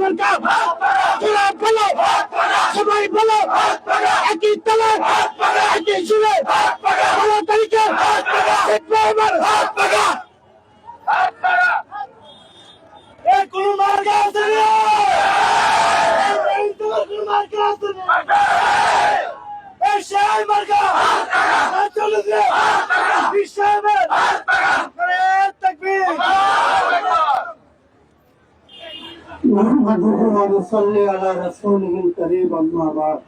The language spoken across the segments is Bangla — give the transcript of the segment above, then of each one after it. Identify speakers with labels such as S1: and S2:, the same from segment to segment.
S1: মার্কা তোরা বলো, সবাই বলো, একই তলে একই সুরে ষোলো তারিখে এই কোনো মার্কা আছে কোনো মার্কা আছে সেই মার্কা। চলে বিশ্বের
S2: نحمده ونصلي على رسوله الكريم أما بعد.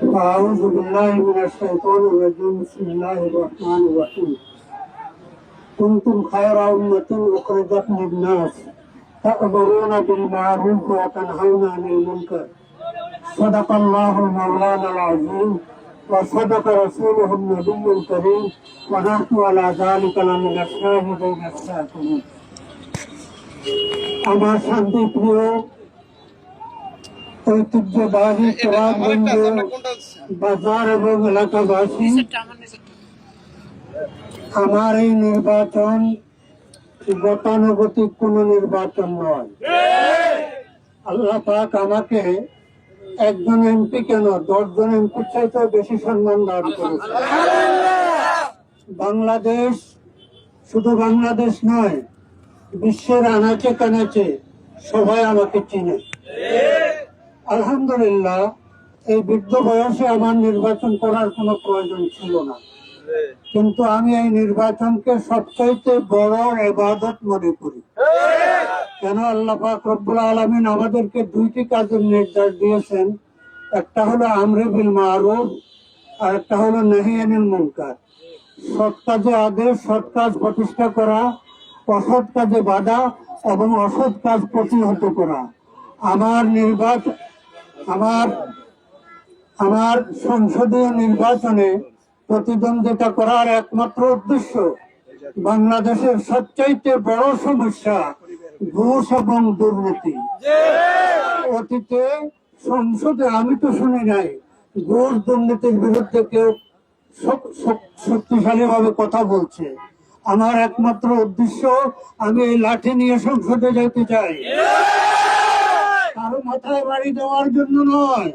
S2: فأعوذ بالله من الشيطان الرجيم. بسم الله الرحمن الرحيم. كنتم خير أمة أخرجت للناس تأمرون بالمعروف وتنهون عن المنكر. صدق الله مولانا العظيم وصدق رسوله النبي الكريم. ونحن على ذلك لمن الشاهدين الشاكرين. আমার শান্তি প্রিয় ঐতিহ্যবাহী কেরামগঞ্জ বাজার এবং এলাকাবাসী আমার এই নির্বাচন গতানুগতিক কোন নির্বাচন নয়। আল্লাহ পাক আমাকে একজন এমপি কেন দশজন এমপির চাইতে বেশি সম্মান দান করেছে। বাংলাদেশ শুধু বাংলাদেশ নয় বিশ্বের আনাচে কানাচে সবাই আমাকে চিনে। আলহামদুলিল্লাহ, এই বৃদ্ধ বয়সে আমার নির্বাচন করার কোনো প্রয়োজন ছিল না। কিন্তু আমি এই নির্বাচনকে সবচাইতে বড় এবাদত মনে করি। কেন আল্লাহ রব্বুল আলমিন আমাদেরকে দুইটি কাজের নির্দেশ দিয়েছেন। একটা হলো আমরে বিল মারুফ, আর একটা হলো নাহিয়ানিল মুনকার। সৎ কাজে আদেশ, সৎ কাজ প্রতিষ্ঠা করা অসৎ কাজে বাধা এবং অসৎ কাজ প্রতিহত করা। আমার নির্বাচন আমার আমার সংসদীয় নির্বাচনে প্রতিদ্বন্দ্বিতা করার একমাত্র উদ্দেশ্য বাংলাদেশের সবচাইতে বড় সমস্যা ঘুষ এবং দুর্নীতি। অতীতে সংসদে আমি তো শুনি নাই, ঘুষ দুর্নীতির বিরুদ্ধে কেউ শক্তিশালী ভাবে কথা বলছে। আমার একমাত্র উদ্দেশ্য আমি এই লাঠি নিয়ে সংসদে যেতে চাই। কারও মাথায় বাড়ি দেওয়ার জন্য নয়।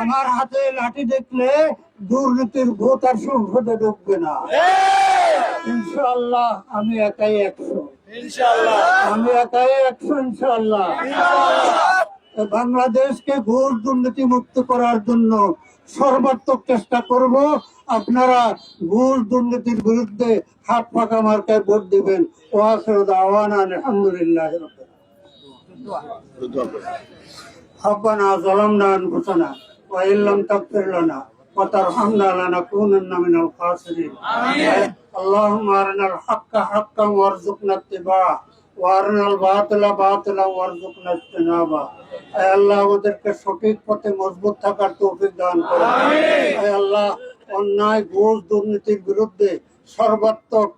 S2: আমার হাতে লাঠি দেখলে দুর্নীতির ভূত আর সংসদে ঢুকবে না। ইনশাল্লাহ আমি একাই একশো। আমি একাই একশো ইনশাল্লাহ বাংলাদেশকে ঘোর দুর্নীতি মুক্ত করার জন্য সর্বাত্মক চেষ্টা করব আপনারা ঘোর দুর্নীতির বিরুদ্ধে হাত পাকা মার্কায় ভোট দিবেন ওয়াসের দাওয়ান আলহামদুলিল্লাহ ربنا ظلمنا انفسنا وان لم تغفر لنا وترحمنا لنكونن من الخاسرين اللهم ارنا الحق حقا وارزقنا اتباعه وارنا الباطل باطلا وارزقنا اجتنابه اي আল্লাহ আমাদেরকে সঠিক পথে মজবুত থাকার তৌফিক দান করুন আয় আল্লাহ অন্যায় ঘুষ দুর্নীতির বিরুদ্ধে সর্বাত্মক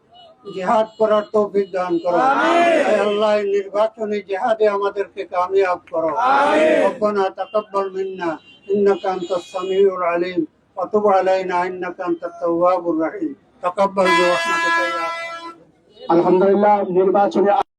S2: জিহাদ করার তৌফিক দান করো আয় আল্লাহ এই নির্বাচনী জিহাদে আমাদেরকে কামিয়াব করো ربنا تقبل منا انك انت السميع العليم وتب علينا انك انت التواب الرحيم تقبل برحمتك يا
S3: আলহামদুলিল্লাহ নির্বাচনে